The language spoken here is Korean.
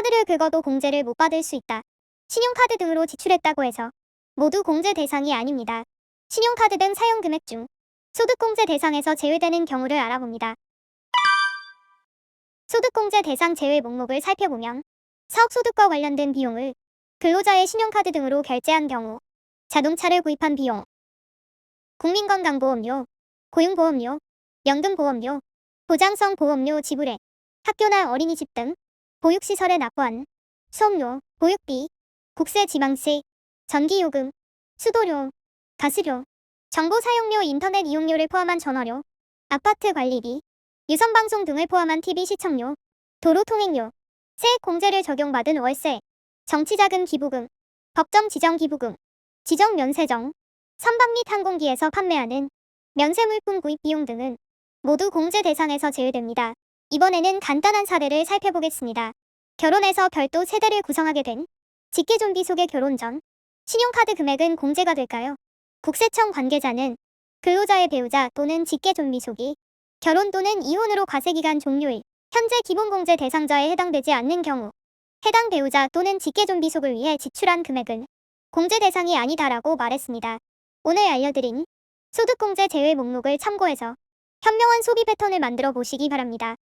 카드를 긁어도 공제를 못 받을 수 있다. 신용카드 등으로 지출했다고 해서 모두 공제 대상이 아닙니다. 신용카드 등 사용 금액 중 소득공제 대상에서 제외되는 경우를 알아봅니다. 소득공제 대상 제외 목록을 살펴보면 사업소득과 관련된 비용을 근로자의 신용카드 등으로 결제한 경우 자동차를 구입한 비용, 국민건강보험료, 고용보험료, 연금보험료, 보장성 보험료 지불에 학교나 어린이집 등 보육시설에 납부한 수업료, 보육비, 국세 지방세, 전기요금, 수도료, 가스료, 정보 사용료 인터넷 이용료를 포함한 전화료, 아파트 관리비, 유선방송 등을 포함한 TV 시청료, 도로 통행료, 세액 공제를 적용받은 월세, 정치자금 기부금, 법정 지정 기부금, 지정 면세점, 선박 및 항공기에서 판매하는 면세물품 구입 비용 등은 모두 공제 대상에서 제외됩니다. 이번에는 간단한 사례를 살펴보겠습니다. 결혼해서 별도 세대를 구성하게 된 직계존비 속의 결혼 전 신용카드 금액은 공제가 될까요? 국세청 관계자는 근로자의 배우자 또는 직계존비 속이 결혼 또는 이혼으로 과세기간 종료일 현재 기본공제 대상자에 해당되지 않는 경우 해당 배우자 또는 직계존비 속을 위해 지출한 금액은 공제 대상이 아니다라고 말했습니다. 오늘 알려드린 소득공제 제외 목록을 참고해서 현명한 소비 패턴을 만들어 보시기 바랍니다.